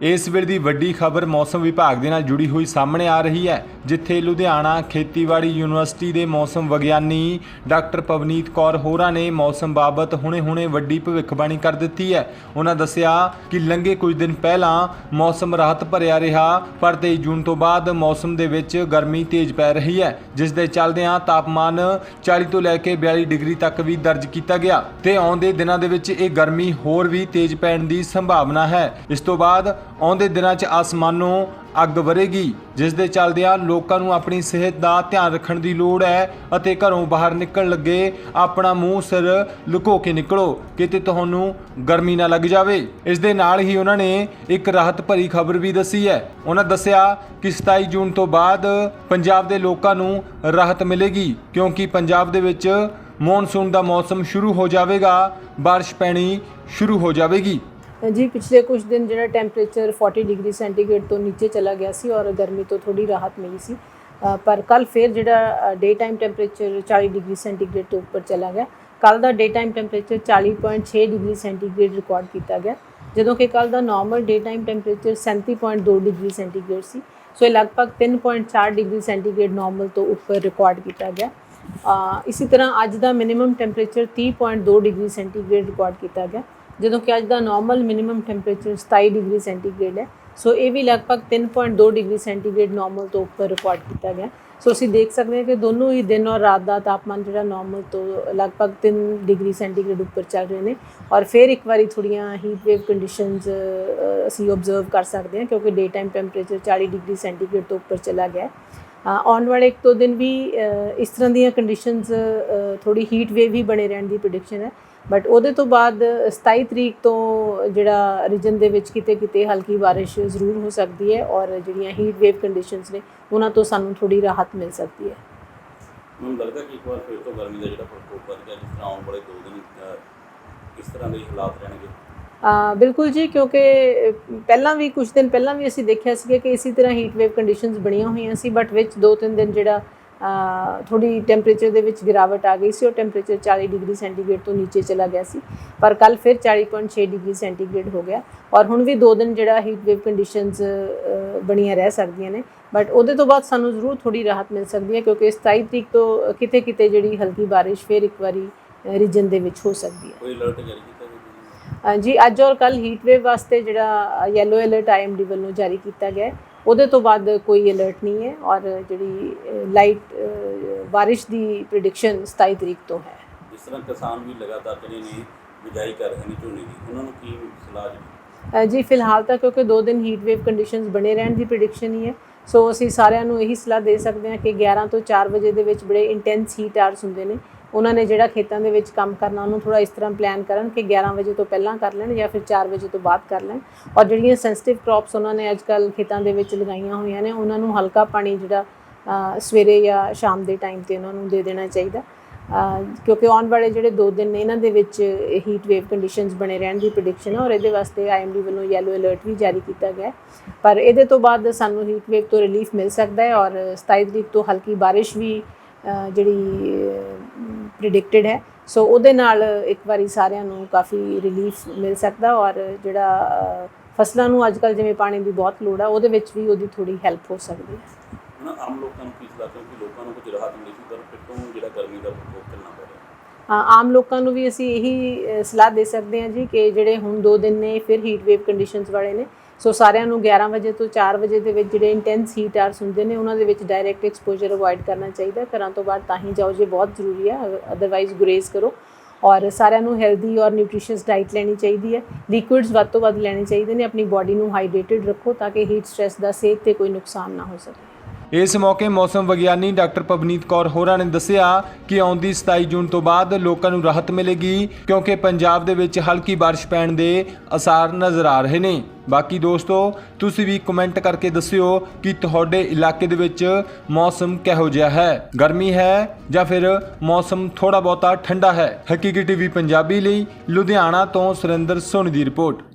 ਇਸ ਵੇਲੇ ਦੀ ਵੱਡੀ ਖਬਰ ਮੌਸਮ ਵਿਭਾਗ ਦੇ ਨਾਲ ਜੁੜੀ ਹੋਈ ਸਾਹਮਣੇ ਆ ਰਹੀ ਹੈ, ਜਿੱਥੇ ਲੁਧਿਆਣਾ ਖੇਤੀਬਾੜੀ ਯੂਨੀਵਰਸਿਟੀ ਦੇ ਮੌਸਮ ਵਿਗਿਆਨੀ ਡਾਕਟਰ ਪਵਨੀਤ ਕੌਰ ਹੋਰਾਂ ਨੇ ਮੌਸਮ ਬਾਬਤ ਹੁਣੇ-ਹੁਣੇ ਵੱਡੀ ਭਵਿੱਖਬਾਣੀ ਕਰ ਦਿੱਤੀ ਹੈ। ਉਹਨਾਂ ਦੱਸਿਆ ਕਿ ਲੰਘੇ ਕੁਝ ਦਿਨ ਪਹਿਲਾਂ ਮੌਸਮ ਰਾਹਤ ਭਰਿਆ ਰਿਹਾ, ਪਰ 23 ਜੂਨ ਤੋਂ ਬਾਅਦ ਮੌਸਮ ਦੇ ਵਿੱਚ ਗਰਮੀ ਤੇਜ਼ ਪੈ ਰਹੀ ਹੈ, ਜਿਸ ਦੇ ਚੱਲਦਿਆਂ ਤਾਪਮਾਨ 40 ਤੋਂ ਲੈ ਕੇ 42 ਡਿਗਰੀ ਤੱਕ ਵੀ ਦਰਜ ਕੀਤਾ ਗਿਆ ਤੇ ਆਉਂਦੇ ਦਿਨਾਂ ਦੇ ਵਿੱਚ ਇਹ ਗਰਮੀ ਹੋਰ ਵੀ ਤੇਜ਼ ਪੈਣ ਦੀ ਸੰਭਾਵਨਾ ਹੈ। ਇਸ ਤੋਂ ਬਾਅਦ ਆਉਂਦੇ ਦਿਨਾਂ 'ਚ ਆਸਮਾਨੋਂ ਅੱਗ ਵਰੇਗੀ, ਜਿਸ ਦੇ ਚਲਦਿਆਂ ਲੋਕਾਂ ਨੂੰ ਆਪਣੀ ਸਿਹਤ ਦਾ ਧਿਆਨ ਰੱਖਣ ਦੀ ਲੋੜ ਹੈ ਅਤੇ ਘਰੋਂ ਬਾਹਰ ਨਿਕਲਣ ਲੱਗੇ ਆਪਣਾ ਮੂੰਹ, ਸਿਰ ਲੁਕੋ ਕੇ ਨਿਕਲੋ, ਕਿਤੇ ਤੁਹਾਨੂੰ ਗਰਮੀ ਨਾ ਲੱਗ ਜਾਵੇ। ਇਸ ਦੇ ਨਾਲ ਹੀ ਉਹਨਾਂ ਨੇ ਇੱਕ ਰਾਹਤ ਭਰੀ ਖਬਰ ਵੀ ਦੱਸੀ ਹੈ। ਉਹਨਾਂ ਦੱਸਿਆ ਕਿ 27 ਜੂਨ ਤੋਂ ਬਾਅਦ ਪੰਜਾਬ ਦੇ ਲੋਕਾਂ ਨੂੰ ਰਾਹਤ ਮਿਲੇਗੀ, ਕਿਉਂਕਿ ਪੰਜਾਬ ਦੇ ਵਿੱਚ ਮੌਨਸੂਨ ਦਾ ਮੌਸਮ ਸ਼ੁਰੂ ਹੋ ਜਾਵੇਗਾ, ਬਾਰਿਸ਼ ਪੈਣੀ ਸ਼ੁਰੂ ਹੋ ਜਾਵੇਗੀ। ਜੀ ਪਿਛਲੇ ਕੁਝ ਦਿਨ ਜਿਹੜਾ ਟੈਂਪਰੇਚਰ 40 ਡਿਗਰੀ ਸੈਂਟੀਗ੍ਰੇਡ ਤੋਂ ਨੀਚੇ ਚਲਾ ਗਿਆ ਸੀ ਔਰ ਗਰਮੀ ਤੋਂ ਥੋੜੀ ਰਾਹਤ ਮਿਲੀ ਸੀ। ਪਰ ਕੱਲ ਫਿਰ ਜਿਹੜਾ day time temperature 40 degree centigrade ਤੋਂ ਉੱਪਰ ਚਲਾ ਗਿਆ। ਕੱਲ ਦਾ day time temperature 40.6 degree centigrade record ਕੀਤਾ ਗਿਆ। ਜਦੋਂ ਕਿ ਕੱਲ ਦਾ normal day time temperature 37.2 degree centigrade ਸੀ। ਸੋ ਇਹ ਲਗਭਗ 3.4 ਡਿਗਰੀ ਸੈਂਟੀਗ੍ਰੇਡ ਨਾਰਮਲ ਤੋਂ ਉੱਪਰ ਰਿਕਾਰਡ ਕੀਤਾ ਗਿਆ। ਅ, ਇਸੇ ਤਰ੍ਹਾਂ ਅੱਜ ਦਾ minimum temperature 30.2 degree centigrade record ਕੀਤਾ ਗਿਆ। ਜਦੋਂ ਕਿ ਅੱਜ ਦਾ normal minimum temperature 27 degree centigrade ਹੈ। ਸੋ ਇਹ ਵੀ ਲਗਭਗ 3.2 ਡਿਗਰੀ ਸੈਂਟੀਗ੍ਰੇਡ ਨਾਰਮਲ ਤੋਂ ਉੱਪਰ ਰਿਕਾਰਡ ਕੀਤਾ ਗਿਆ। ਸੋ ਅਸੀਂ ਦੇਖ ਸਕਦੇ ਹਾਂ ਕਿ ਦੋਨੋਂ ਹੀ ਦਿਨ ਔਰ ਰਾਤ ਦਾ ਤਾਪਮਾਨ ਜਿਹੜਾ ਨਾਰਮਲ ਤੋਂ ਲਗਭਗ 3 ਡਿਗਰੀ ਸੈਂਟੀਗ੍ਰੇਡ ਉੱਪਰ ਚੱਲ ਰਹੇ ਨੇ। ਔਰ ਫਿਰ ਇੱਕ ਵਾਰੀ ਥੋੜੀਆਂ ਹੀਟ ਵੇਵ ਕੰਡੀਸ਼ਨਸ ਅਸੀਂ ਆਬਜ਼ਰਵ ਕਰ ਸਕਦੇ ਹਾਂ ਕਿਉਂਕਿ day time temperature 40 degree centigrade ਤੋਂ ਉੱਪਰ ਚਲਾ ਗਿਆ ਆਉਣ ਵਾਲੇ ਇੱਕ ਦੋ ਦਿਨ ਵੀ ਇਸ ਤਰ੍ਹਾਂ ਦੀਆਂ ਕੰਡੀਸ਼ਨਸ ਥੋੜੀ ਹੀਟ ਵੇਵ ਹੀ ਬਣੇ ਰਹਿਣ ਦੀ ਪ੍ਰੈਡਿਕਸ਼ਨ ਹੈ। ਬਟ ਉਹਦੇ ਤੋਂ ਬਾਅਦ 27 ਤਰੀਕ ਤੋਂ ਜਿਹੜਾ ਰੀਜਨ ਦੇ ਵਿੱਚ ਕਿਤੇ ਕਿਤੇ ਹਲਕੀ ਬਾਰਿਸ਼ ਜ਼ਰੂਰ ਹੋ ਸਕਦੀ ਹੈ ਔਰ ਜਿਹੜੀਆਂ ਹੀਟ ਵੇਵ ਕੰਡੀਸ਼ਨਸ ਨੇ, ਉਹਨਾਂ ਤੋਂ ਸਾਨੂੰ ਥੋੜੀ ਰਾਹਤ ਮਿਲ ਸਕਦੀ ਹੈ। ਮੈਨੂੰ ਲੱਗਦਾ ਕਿ ਇੱਕ ਵਾਰ ਫਿਰ ਤੋਂ ਗਰਮੀ ਦਾ ਜਿਹੜਾ ਪ੍ਰਕੋਪ ਵੱਧ ਗਿਆ, ਜਿਸ ਤਰ੍ਹਾਂ ਆਉਣ ਵਾਲੇ ਦੋ ਦਿਨ ਕਿਸ ਤਰ੍ਹਾਂ ਦੇ ਹਾਲਾਤ ਰਹਿਣਗੇ। ਬਿਲਕੁਲ ਜੀ, ਕਿਉਂਕਿ ਪਹਿਲਾਂ ਵੀ ਕੁਝ ਦਿਨ ਪਹਿਲਾਂ ਵੀ ਅਸੀਂ ਦੇਖਿਆ ਸੀ ਕਿ ਇਸੇ ਤਰ੍ਹਾਂ ਹੀਟ ਵੇਵ ਕੰਡੀਸ਼ਨਸ ਬਣੀਆਂ ਹੋਈਆਂ ਸੀ ਬਟ ਵਿੱਚ ਦੋ ਤਿੰਨ ਦਿਨ ਜਿਹੜਾ ਥੋੜੀ ਟੈਂਪਰੇਚਰ ਦੇ ਵਿੱਚ ਗਿਰਾਵਟ ਆ ਗਈ ਸੀ, ਉਹ ਟੈਂਪਰੇਚਰ 40 ਡਿਗਰੀ ਸੈਂਟੀਗ੍ਰੇਡ ਤੋਂ ਨੀਚੇ ਚਲਾ ਗਿਆ ਸੀ, ਪਰ ਕੱਲ ਫਿਰ 40.6 ਡਿਗਰੀ ਸੈਂਟੀਗ੍ਰੇਡ ਹੋ ਗਿਆ, ਔਰ ਹੁਣ ਵੀ ਦੋ ਦਿਨ ਜਿਹੜਾ ਹੀਟ ਵੇਵ ਕੰਡੀਸ਼ਨਸ ਬਣੀਆਂ ਰਹਿ ਸਕਦੀਆਂ ਨੇ ਬਟ ਉਹਦੇ ਤੋਂ ਬਾਅਦ ਸਾਨੂੰ ਜ਼ਰੂਰ ਥੋੜੀ ਰਾਹਤ ਮਿਲ ਸਕਦੀ ਹੈ, ਕਿਉਂਕਿ 27 ਤਰੀਕ ਤੋਂ ਕਿਤੇ ਕਿਤੇ ਜਿਹੜੀ ਹਲਕੀ ਬਾਰਿਸ਼ ਫਿਰ ਇੱਕ ਵਾਰੀ ਰੀਜਨ ਦੇ ਵਿੱਚ ਹੋ ਸਕਦੀ ਹੈ। ਕੋਈ ਅਲਰਟ ਜਾਰੀ ਜੀ ਅੱਜ ਔਰ ਕੱਲ ਹੀਟ ਵੇਵ ਵਾਸਤੇ ਜਿਹੜਾ ਯੈਲੋ ਅਲਰਟ ਆਈਐਮਡੀ ਵੱਲੋਂ ਜਾਰੀ ਕੀਤਾ ਗਿਆ ਉਹਦੇ ਤੋਂ ਬਾਅਦ ਕੋਈ ਅਲਰਟ ਨਹੀਂ ਹੈ ਔਰ ਜਿਹੜੀ ਲਾਈਟ ਬਾਰਿਸ਼ ਦੀ ਪ੍ਰੈਡਿਕਸ਼ਨ 27 ਤਰੀਕ ਤੋਂ ਹੈ। ਜਿਸ ਤਰ੍ਹਾਂ ਕਿਸਾਨ ਵੀ ਲਗਾਤਾਰ ਜਿਹੜੇ ਨੇ ਬਿਜਾਈ ਕਰ ਰਹੇ ਨੇ ਝੋਨੇ ਦੀ ਉਹਨਾਂ ਨੂੰ ਕੀ ਸਲਾਹ ਜੀ ਫਿਲਹਾਲ ਤਾਂ ਕਿਉਂਕਿ ਦੋ ਦਿਨ ਹੀਟ ਵੇਵ ਕੰਡੀਸ਼ਨਸ ਬਣੇ ਰਹਿਣ ਦੀ ਪ੍ਰੈਡਿਕਸ਼ਨ ਹੀ ਹੈ ਸੋ ਅਸੀਂ ਸਾਰਿਆਂ ਨੂੰ ਇਹੀ ਸਲਾਹ ਦੇ ਸਕਦੇ ਹਾਂ ਕਿ 11 ਤੋਂ 4 ਵਜੇ ਦੇ ਵਿੱਚ ਬੜੇ ਇੰਟੈਂਸ ਹੀਟ ਆਰਸ ਹੁੰਦੇ ਨੇ। ਉਹਨਾਂ ਨੇ ਜਿਹੜਾ ਖੇਤਾਂ ਦੇ ਵਿੱਚ ਕੰਮ ਕਰਨਾ, ਉਹਨੂੰ ਥੋੜਾ ਇਸ ਤਰ੍ਹਾਂ ਪਲਾਨ ਕਰਨ ਕਿ 11 ਵਜੇ ਤੋਂ ਪਹਿਲਾਂ ਕਰ ਲੈਣ ਜਾਂ ਫਿਰ 4 ਵਜੇ ਤੋਂ ਬਾਅਦ ਕਰ ਲੈਣ। ਔਰ ਜਿਹੜੀਆਂ ਸੈਂਸਿਟਿਵ ਕ੍ਰੌਪਸ ਉਹਨਾਂ ਨੇ ਅੱਜਕੱਲ ਖੇਤਾਂ ਦੇ ਵਿੱਚ ਲਗਾਈਆਂ ਹੋਈਆਂ ਨੇ, ਉਹਨਾਂ ਨੂੰ ਹਲਕਾ ਪਾਣੀ ਜਿਹੜਾ ਸਵੇਰੇ ਜਾਂ ਸ਼ਾਮ ਦੇ ਟਾਈਮ ਤੇ ਉਹਨਾਂ ਨੂੰ ਦੇ ਦੇਣਾ ਚਾਹੀਦਾ। ਕਿਉਂਕਿ ਆਉਣ ਵਾਲੇ ਜਿਹੜੇ ਦੋ ਦਿਨ ਨੇ, ਇਹਨਾਂ ਦੇ ਵਿੱਚ ਹੀਟ ਵੇਵ ਕੰਡੀਸ਼ਨਸ ਬਣੇ ਰਹਿਣ ਦੀ ਪ੍ਰੈਡਿਕਸ਼ਨ ਹੈ ਔਰ ਇਹਦੇ ਵਾਸਤੇ ਆਈਐਮਡੀ ਵੱਲੋਂ ਯੈਲੋ ਅਲਰਟ ਵੀ ਜਾਰੀ ਕੀਤਾ ਗਿਆ ਪਰ ਇਹਦੇ ਤੋਂ ਬਾਅਦ ਸਾਨੂੰ ਹੀਟ ਵੇਵ ਤੋਂ ਰਿਲੀਫ ਮਿਲ ਸਕਦਾ ਹੈ ਔਰ 27 ਤਰੀਕ ਤੋਂ ਹਲਕੀ ਬਾਰਿਸ਼ ਵੀ ਜਿਹੜੀ ਪ੍ਰੈਡਿਕਟਡ ਹੈ। ਸੋ ਉਹਦੇ ਨਾਲ ਇੱਕ ਵਾਰੀ ਸਾਰਿਆਂ ਨੂੰ ਕਾਫੀ ਰਿਲੀਫ ਮਿਲ ਸਕਦਾ ਔਰ ਜਿਹੜਾ ਫਸਲਾਂ ਨੂੰ ਅੱਜਕੱਲ ਜਿਵੇਂ ਪਾਣੀ ਦੀ ਬਹੁਤ ਲੋੜ ਆ, ਉਹਦੇ ਵਿੱਚ ਵੀ ਉਹਦੀ ਥੋੜੀ ਹੈਲਪ ਹੋ ਸਕਦੀ ਹੈ। ਹੁਣ ਆਮ ਲੋਕਾਂ ਨੂੰ ਕੀ ਸਲਾਹ ਕਿਉਂਕਿ ਗਰਮੀ ਦਾ ਪ੍ਰਕੋਪ ਚੱਲਣਾ ਪੈ ਰਿਹਾ। ਆਮ ਲੋਕਾਂ ਨੂੰ ਵੀ ਅਸੀਂ ਇਹੀ ਸਲਾਹ ਦੇ ਸਕਦੇ ਹਾਂ ਜੀ ਕਿ ਜਿਹੜੇ ਹੁਣ ਦੋ ਦਿਨ ਨੇ, ਫਿਰ ਹੀਟ ਵੇਵ ਕੰਡੀਸ਼ਨਸ ਵਾਲੇ ਨੇ। ਸੋ ਸਾਰਿਆਂ ਨੂੰ 11 ਵਜੇ ਤੋਂ 4 ਵਜੇ ਦੇ ਵਿੱਚ ਜਿਹੜੇ ਇੰਟੈਂਸ ਹੀਟ ਆਰਸ ਹੁੰਦੇ ਨੇ, ਉਹਨਾਂ ਦੇ ਵਿੱਚ ਡਾਇਰੈਕਟ ਐਕਸਪੋਜ਼ਰ ਅਵੋਇਡ ਕਰਨਾ ਚਾਹੀਦਾ। ਘਰਾਂ ਤੋਂ ਬਾਹਰ ਤਾਂ ਹੀ ਜਾਓ ਜੇ ਬਹੁਤ ਜ਼ਰੂਰੀ ਹੈ ਅਦਰਵਾਈਜ਼ ਗੁਰੇਜ਼ ਕਰੋ। ਔਰ ਸਾਰਿਆਂ ਨੂੰ ਹੈਲਦੀ ਔਰ ਨਿਊਟ੍ਰੀਸ਼ੀਅਸ ਡਾਈਟ ਲੈਣੀ ਚਾਹੀਦੀ ਹੈ। ਲਿਕੁਇਡਸ ਵੱਧ ਤੋਂ ਵੱਧ ਲੈਣੇ ਚਾਹੀਦੇ ਨੇ। ਆਪਣੀ ਬਾਡੀ ਨੂੰ ਹਾਈਡਰੇਟਿਡ ਰੱਖੋ ਤਾਂ ਕਿ ਹੀਟ ਸਟ੍ਰੈਸ ਦਾ ਸਿਹਤ ਤੇ ਕੋਈ ਨੁਕਸਾਨ ਨਾ ਹੋ ਸਕੇ। ਇਸ ਮੌਕੇ ਮੌਸਮ ਵਿਗਿਆਨੀ ਡਾਕਟਰ ਪਵਨੀਤ ਕੌਰ ਹੋਰਾਂ ਨੇ ਦੱਸਿਆ ਕਿ ਆਉਂਦੀ 27 ਜੂਨ ਤੋਂ ਬਾਅਦ ਲੋਕਾਂ ਨੂੰ ਰਾਹਤ ਮਿਲੇਗੀ, ਕਿਉਂਕਿ ਪੰਜਾਬ ਦੇ ਵਿੱਚ ਹਲਕੀ ਬਾਰਿਸ਼ ਪੈਣ ਦੇ ਅਸਾਰ ਨਜ਼ਰ ਆ ਰਹੇ ਨੇ। ਬਾਕੀ ਦੋਸਤੋ, ਤੁਸੀਂ ਵੀ ਕਮੈਂਟ ਕਰਕੇ ਦੱਸਿਓ ਕਿ ਤੁਹਾਡੇ ਇਲਾਕੇ ਦੇ ਵਿੱਚ ਮੌਸਮ ਕਿਹੋ ਜਿਹਾ ਹੈ? ਗਰਮੀ ਹੈ ਜਾਂ ਫਿਰ ਮੌਸਮ ਥੋੜਾ ਬਹੁਤਾ ਠੰਡਾ ਹੈ? ਹਕੀਕੀ ਟੀਵੀ ਪੰਜਾਬੀ ਲਈ ਲੁਧਿਆਣਾ ਤੋਂ ਸੁਰਿੰਦਰ ਸੋਨੀ ਦੀ ਰਿਪੋਰਟ।